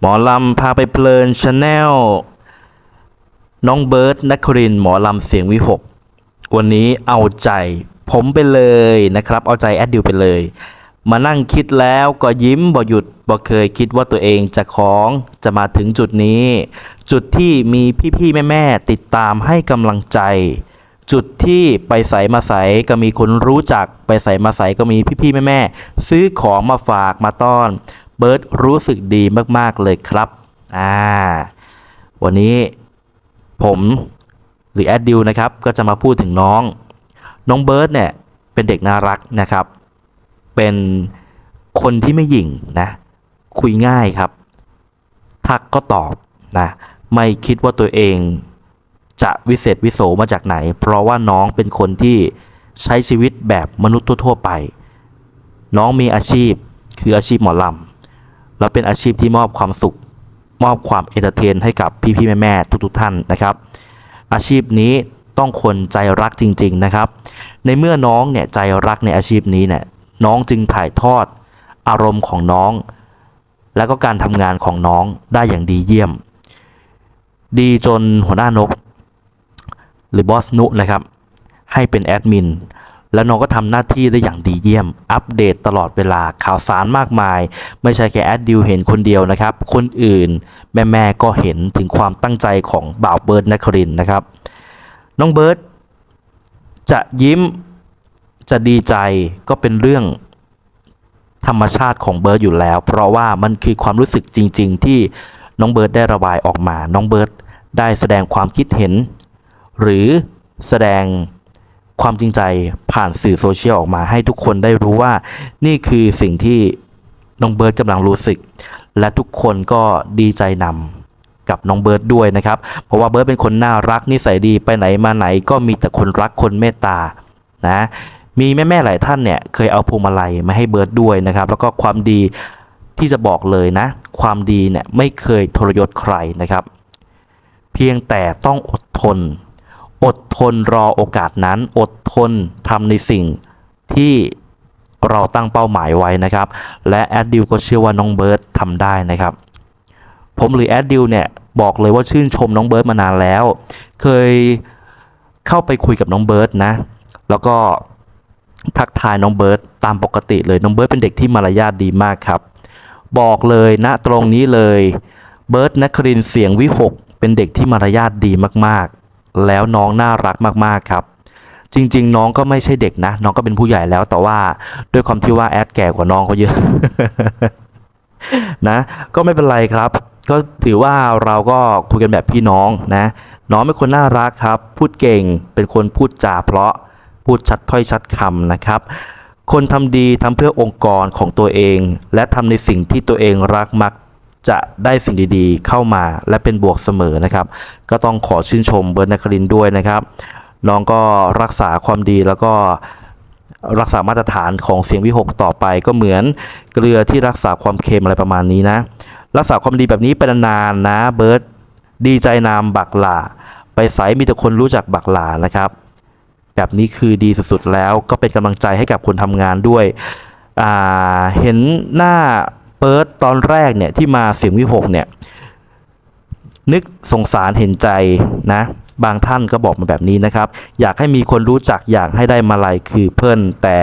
หมอลำพาไปเพลินชาแนลน้องเบิร์ดนักครินหมอลำเสียงวิหก วันนี้เอาใจผมไปเลยนะครับ เอาใจแอดดิวไปเลย มานั่งคิดแล้วก็ยิ้มบ่หยุดบ่เคยคิดว่าตัวเองจะของจะมาถึงจุดนี้ จุดที่มีพี่ๆแม่ๆติดตามให้กำลังใจ จุดที่ไปใสมาใสก็มีคนรู้จัก ไปใสมาใสก็มีพี่ๆแม่ๆซื้อของมาฝากมาต้อน เบิร์ดรู้สึกดีมากๆเลยครับ อ่า วันนี้ผมหรือแอดดิวนะครับ ก็จะมาพูดถึงน้อง น้องเบิร์ดเนี่ย เป็นเด็กน่ารักนะครับ เป็นคนที่ไม่หยิ่งนะ คุยง่ายครับ ทักก็ตอบนะ ไม่คิดว่าตัวเองจะวิเศษวิโสมาจากไหน เพราะว่าน้องเป็นคนที่ใช้ชีวิตแบบมนุษย์ทั่วๆไป น้องมีอาชีพคืออาชีพหมอลำ แล้วเป็นอาชีพที่มอบความสุข มอบความเอนเตอร์เทนให้กับพี่ๆแม่ๆทุกๆท่านนะครับ อาชีพนี้ต้องคนใจรักจริง ๆนะครับ ในเมื่อน้องเนี่ยใจรักในอาชีพนี้เนี่ยน้องจึงถ่ายทอดอารมณ์ของน้อง แล้วก็การทำงานของน้องได้อย่างดีเยี่ยม ดีจนหัวหน้านก หรือบอสนุนะครับ ให้เป็นแอดมิน แล้วน้องก็ทำหน้าที่ได้อย่างดีเยี่ยม อัปเดตตลอดเวลาข่าวสารมากมาย ไม่ใช่แค่แอดดิวเห็นคนเดียวนะครับ คนอื่นแม่ๆก็เห็นถึงความตั้งใจของบ่าวเบิร์ดนครินนะครับ น้องเบิร์ดจะยิ้มจะดีใจก็เป็นเรื่องธรรมชาติของเบิร์ดอยู่แล้ว เพราะว่ามันคือความรู้สึกจริง ๆ ที่น้องเบิร์ดได้ระบายออกมา น้องเบิร์ดได้แสดงความคิดเห็น หรือแสดง ความจริงใจผ่านสื่อโซเชียลออกมา ให้ทุกคนได้รู้ว่า นี่คือสิ่งที่น้องเบิร์ดกำลังรู้สึก และทุกคนก็ดีใจนำกับน้องเบิร์ดด้วยนะครับ เพราะว่าเบิร์ดเป็นคนน่ารักนิสัยดีไปไหนมาไหนก็มีแต่คนรักคนเมตตานะมีแม่ๆหลายท่านเนี่ยเคยเอาพวงมาลัยมาให้เบิร์ดด้วยนะครับ แล้วก็ความดีที่จะบอกเลยนะ ความดีเนี่ยไม่เคยทรยศใครนะครับ เพียงแต่ต้องอดทน อดทนรอโอกาสนั้นอด ทนทำในสิ่งที่เราตั้งเป้าหมายไว้นะครับ และแอดดิวก็เชื่อว่าน้องเบิร์ดทำได้นะครับ ผมหรือแอดดิวเนี่ยบอกเลยว่าชื่นชมน้องเบิร์ดมานานแล้ว เคยเข้าไปคุยกับน้องเบิร์ดนะ แล้วก็ทักทายน้องเบิร์ดตามปกติเลยน้องเบิร์ดเป็นเด็กที่มารยาทดีมากครับ บอกเลยณตรงนี้เลยเบิร์ดนครินเสียงวิหกเป็นเด็กที่มารยาทดีมากๆ แล้วน้องน่ารักมากๆครับ จริง ๆ น้องก็ไม่ใช่เด็กนะ น้องก็เป็นผู้ใหญ่แล้ว แต่ว่าด้วยความที่ว่าแอดแก่กว่าน้องเขาเยอะนะ ก็ไม่เป็นไรครับ ก็ถือว่าเราก็คุยกันแบบพี่น้องนะ น้องเป็นคนน่ารักครับ พูดเก่ง เป็นคนพูดจาเพราะ พูดชัดถ้อยชัดคำนะครับ คนทำดีทำเพื่อองค์กรของตัวเอง และทำในสิ่งที่ตัวเองรักมักจะได้สิ่งดีๆ เข้ามาและเป็นบวกเสมอนะครับ ก็ต้องขอชื่นชมเบิร์ดนครินด้วยนะครับ น้องก็รักษาความดีแล้วก็รักษามาตรฐานของเสียงวิหกต่อไปก็เหมือนเกลือที่รักษาความเค็มอะไรประมาณนี้นะ รักษาความดีแบบนี้เป็นนานๆนะเบิร์ดดีใจนามบักหลาไปใสมีแต่คนรู้จักบักหลานะครับ แบบนี้คือดีสุดๆแล้วก็เป็นกำลังใจให้กับคนทำงานด้วยอ่าเห็นหน้าเปิดตอนแรกเนี่ยที่มาเสียงวิหกเนี่ยนึกสงสารเห็นใจนะ บางท่านก็บอกมาแบบนี้นะครับ อยากให้มีคนรู้จักอยากให้ได้มาลัยคือเพื่อนแต่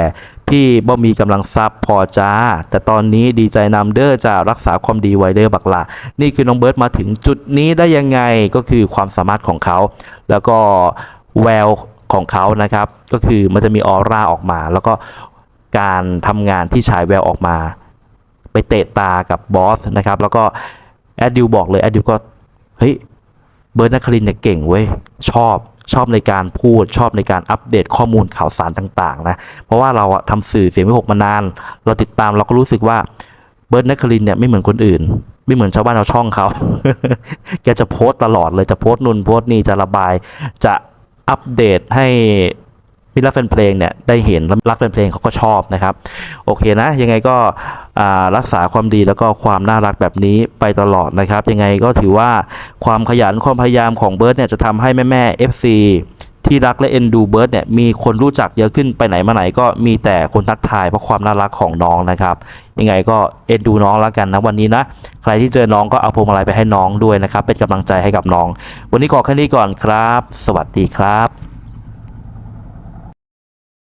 พี่บ่มีกำลังทรัพย์พอจ้า แต่ตอนนี้ดีใจนำเด้อจะรักษาความดีไว้เด้อบักลานี่คือน้องเบิร์ตมาถึงจุดนี้ได้ยังไงก็คือความสามารถของเขา แล้วก็แววของเขานะครับ ก็คือมันจะมีออร่าออกมา แล้วก็การทำงานที่ฉายแววออกมา ไปเตะตากับบอสนะครับ แล้วก็แอดดิวบอกเลยแอดดิวก็เฮ้ย เบิร์ดนัครินเนี่ยเก่งเว้ยชอบชอบในการพูดชอบในการอัปเดตข้อมูลข่าวสารต่างๆนะเพราะว่าเราอะทำสื่อเสียงวิหกมานาน เราติดตามเราก็รู้สึกว่าเบิร์ดนัครินเนี่ยไม่เหมือนคนอื่น ไม่เหมือนชาวบ้านชาวช่องเขา แกจะโพสต์ตลอดเลยจะโพสต์นุนโพสต์นี่จะระบาย จะอัปเดตให้ มิตรรักแฟนเพลงเนี่ยได้เห็นแล้วรักแฟนเพลงเขาก็ชอบนะครับ โอเคนะ ยังไงก็รักษาความดีแล้วก็ความน่ารักแบบนี้ไปตลอดนะครับ ยังไงก็ถือว่าความขยันความพยายามของเบิร์ดเนี่ยจะทำให้แม่แม่ FC ที่รักและเอ็นดูเบิร์ดเนี่ยมีคนรู้จักเยอะขึ้นไปไหนมาไหนก็มีแต่คนทักทายเพราะความน่ารักของน้องนะครับ ยังไงก็เอ็นดูน้องแล้วกันนะวันนี้นะ ใครที่เจอน้องก็เอาพวงมาลัยไปให้น้องด้วยนะครับ เป็นกำลังใจให้กับน้อง วันนี้ขอแค่นี้ก่อนครับ สวัสดีครับ